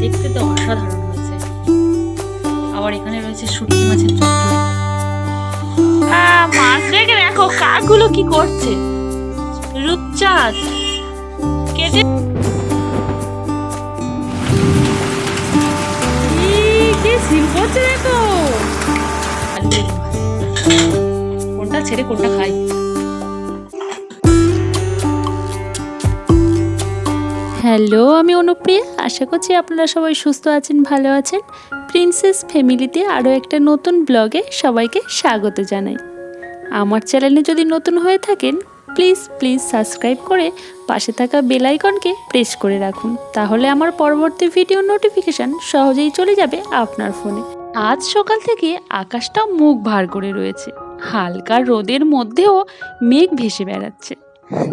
দেখতে তো অসাধারণ হয়েছে। আবার এখানে রয়েছে শুটকি মাছের চচ্চড়ি। মাছ রেখে দেখো, কাকগুলো কি করছে? রূপচাঁদ। কেটে দেখো। ভাজা। কোনটা ছেড়ে, কোনটা খাই? হ্যালো, আমি অনুপ্রিয়া। আশা করছি আপনারা সবাই সুস্থ আছেন, ভালো আছেন। প্রিন্সেস ফ্যামিলিতে আরও একটা নতুন ব্লগে সবাইকে স্বাগত জানাই। আমার চ্যানেলে যদি নতুন হয়ে থাকেন, প্লিজ প্লিজ সাবস্ক্রাইব করে পাশে থাকা বেল আইকনকে প্রেস করে রাখুন। তাহলে আমার পরবর্তী ভিডিও নোটিফিকেশান সহজেই চলে যাবে আপনার ফোনে। আজ সকাল থেকে আকাশটা মুখ ভার করে রয়েছে। হালকা রোদের মধ্যেও মেঘ ভেসে বেড়াচ্ছে।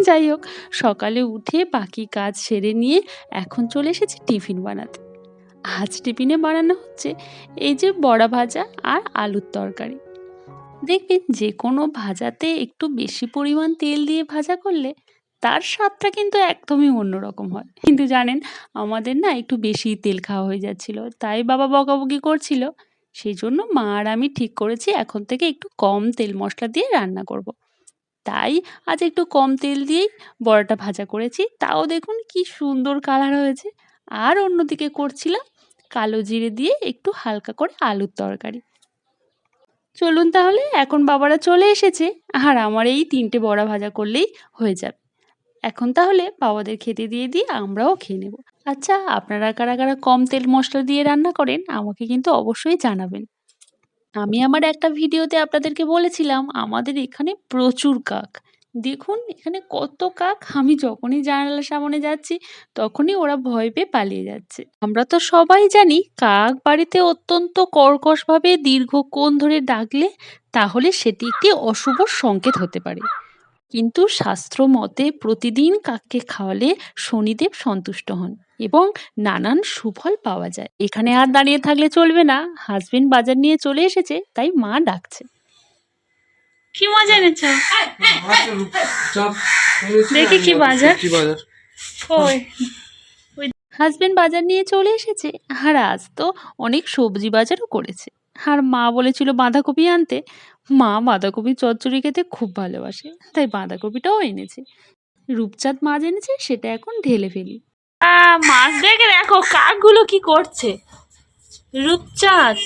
যাই হোক, সকালে উঠে বাকি কাজ সেরে নিয়ে এখন চলে এসেছি টিফিন বানাতে। আজ টিফিনে বানানো হচ্ছে এই যে বড়া ভাজা আর আলুর তরকারি। দেখবেন যে কোনো ভাজাতে একটু বেশি পরিমাণ তেল দিয়ে ভাজা করলে তার স্বাদটা কিন্তু একদমই অন্যরকম হয়। কিন্তু জানেন, আমাদের না একটু বেশি তেল খাওয়া হয়ে যাচ্ছিল, তাই বাবা বকাবকি করছিল। সেই জন্য মা আর আমি ঠিক করেছি এখন থেকে একটু কম তেল মশলা দিয়ে রান্না করব। তাই আজ একটু কম তেল দিয়েই বড়াটা ভাজা করেছি। তাও দেখুন কি সুন্দর কালার হয়েছে। আর অন্যদিকে করছিলাম কালো জিরে দিয়ে একটু হালকা করে আলুর তরকারি। চলুন তাহলে, এখন বাবারা চলে এসেছে। আর আমার এই তিনটে বড়া ভাজা করলেই হয়ে যাবে। এখন তাহলে বাবাদের খেতে দিয়ে দিয়ে আমরাও খেয়ে নেব। আচ্ছা আপনারা কারা কারা কম তেল মশলা দিয়ে রান্না করেন, আমাকে কিন্তু অবশ্যই জানাবেন। আমি আমার একটা ভিডিওতে আপনাদেরকে বলেছিলাম, আমাদের এখানে প্রচুর কাক। দেখুন, এখানে কত কাক। আমি যখনই জানালার সামনে যাচ্ছি, তখনই ওরা ভয় পেয়ে পালিয়ে যাচ্ছে। আমরা তো সবাই জানি, কাক বাড়িতে অত্যন্ত কর্কশভাবে দীর্ঘক্ষণ ধরে ডাকলে, তাহলে সেটি একটি অশুভ সংকেত হতে পারে। কিন্তু শাস্ত্র মতে প্রতিদিন কাককে খাওয়ালে শনিদেব সন্তুষ্ট হন। এবং নানান সুফল পাওয়া যায়। এখানে আর দাঁড়িয়ে থাকলে চলবে না। হাজবেন্ড বাজার নিয়ে চলে এসেছে তাই মা ডাকছে। কি মজা এনেছ? দেখি কি বাজার? ওই। হাজবেন্ড বাজার নিয়ে চলে এসেছে। আর আজ তো অনেক সবজি বাজারও করেছে। আর মা বলেছিল বাঁধাকপি আনতে। মা বাঁধাকপি চচ্চড়ি খেতে খুব ভালোবাসে তাই বাঁধাকপিটাও এনেছে। রূপচাঁদ মাছ এনেছে সেটা এখন ঢেলে ফেলি। মাছ দেখে দেখো কাকগুলো কি করছে? রূপচাঁদ।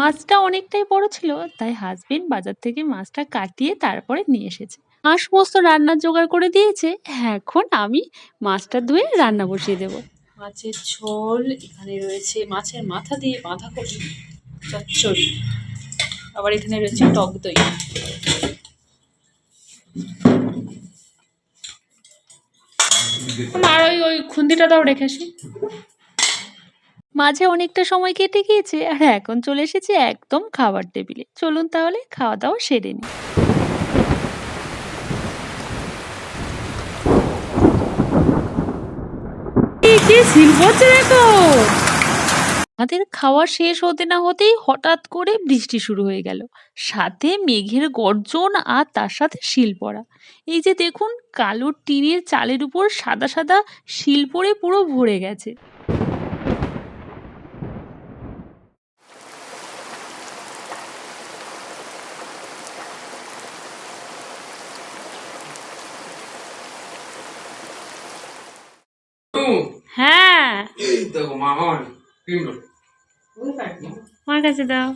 মাছটা অনেকটাই বড় ছিল তাই হাজবেন্ড বাজার থেকে মাছটা কাটিয়ে তারপরে নিয়ে এসেছে। হাঁস সমস্ত রান্নার জোগাড় করে দিয়েছে এখন আমি মাছটা ধুয়ে রান্না বসিয়ে দেবো। মাছের ঝোল এখানে রয়েছে মাছের মাথা দিয়ে বাঁধাকপি চচ্চড়ি। আবার এখানে রয়েছে টক দই। আর ওই ওই খুন্দিটা দাও রেখে আসি। মাঝে অনেকটা সময় কেটে গিয়েছে, আর এখন চলে এসেছি একদম খাবার টেবিলে। চলুন তাহলে খাওয়া দাওয়া সেরে নিই। কি সিল হচ্ছে দেখো আমাদের খাওয়া শেষ হতে না হতেই হঠাৎ করে বৃষ্টি শুরু হয়ে গেল। সাথে মেঘের গর্জন আর তার সাথে শিল পড়া। এই যে দেখুন কালো টিনের চালের উপর সাদা সাদা শিল পড়ে পুরো ভরে গেছে। হ্যাঁ। দেখো আমার কাছে দাও।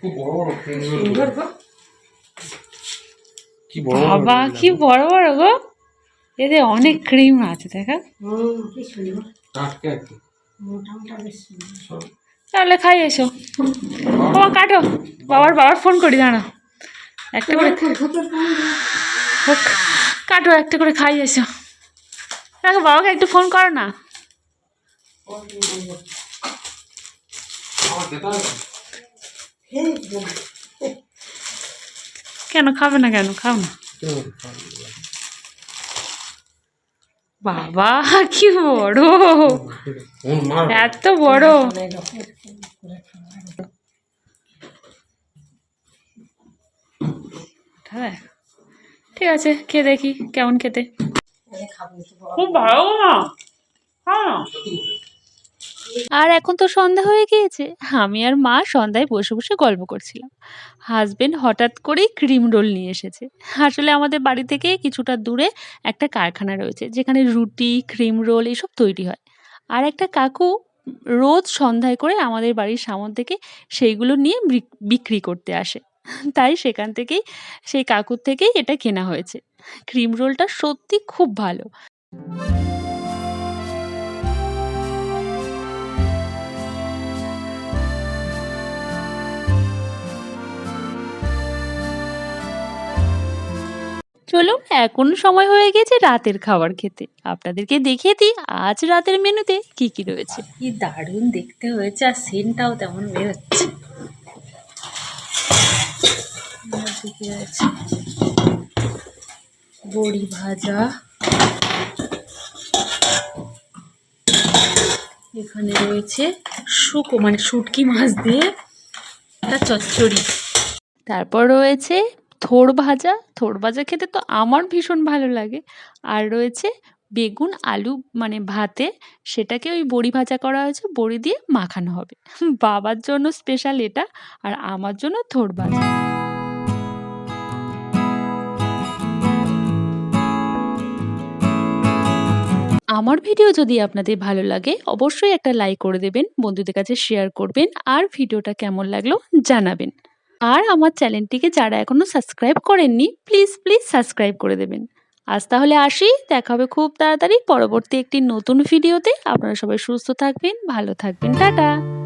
খুব বড় বড় ক্রিম কি বড় বড় বাবা কি বড় বড় গো। এতে অনেক ক্রিম আছে দেখা। তাহলে খাই এসো। বাবা কাটো। বাবার বাবার ফোন করি দাঁড়া একটা করে হোক, কাটো একটা করে খাই এসো। দেখো বাবাকে একটু ফোন করো না। কেন খাবে না কেন? খাও না। বাবা কি বড়। এত বড়। হ্যাঁ ঠিক আছে খেয়ে দেখি কেমন খেতে। খুব ভালো না। হ্যাঁ আর এখন তো সন্ধ্যা হয়ে গিয়েছে। আমি আর মা সন্ধ্যায় বসে বসে গল্প করছিলাম। হাজবেন্ড হঠাৎ করেই ক্রিম রোল নিয়ে এসেছে। আসলে আমাদের বাড়ি থেকে কিছুটা দূরে একটা কারখানা রয়েছে, যেখানে রুটি ক্রিম রোল এসব তৈরি হয়। আর একটা কাকু রোজ সন্ধ্যায় করে আমাদের বাড়ির সামন থেকে সেইগুলো নিয়ে বিক্রি করতে আসে। তাই সেখান থেকেই, সেই কাকুর থেকেই এটা কেনা হয়েছে। ক্রিম রোলটা সত্যি খুব ভালো। চলুন এখন সময় হয়ে গেছে রাতের খাবার খেতে। আপনাদেরকে দেখিয়ে দিই আজ রাতের মেনুতে কি কি রয়েছে। কি দারুণ দেখতে হয়েছে আর সেন্টটাও তেমন বেরোচ্ছে। বড়ি ভাজা। এখানে রয়েছে শুকো মানে শুটকি মাছ দিয়ে একটা চচ্চড়ি। তারপর রয়েছে থোড় ভাজা থোড় ভাজা খেতে তো আমার ভীষণ ভালো লাগে। আর রয়েছে বেগুন, আলু মানে ভাতে সেটাকে ওই বড়ি ভাজা করা হয়েছে, বড়ি দিয়ে মাখানো হবে। বাবার জন্য স্পেশাল এটা আর আমার জন্য থোড় ভাজা। আমার ভিডিও যদি আপনাদের ভালো লাগে, অবশ্যই একটা লাইক করে দেবেন, বন্ধুদের কাছে শেয়ার করবেন, আর ভিডিওটা কেমন লাগল জানাবেন। আর আমার চ্যানেলটিকে যারা এখনও সাবস্ক্রাইব করেননি, প্লিজ প্লিজ সাবস্ক্রাইব করে দেবেন। আজ তাহলে আসি, দেখা হবে খুব তাড়াতাড়ি পরবর্তী একটি নতুন ভিডিওতে। আপনারা সবাই সুস্থ থাকবেন, ভালো থাকবেন, টাটা।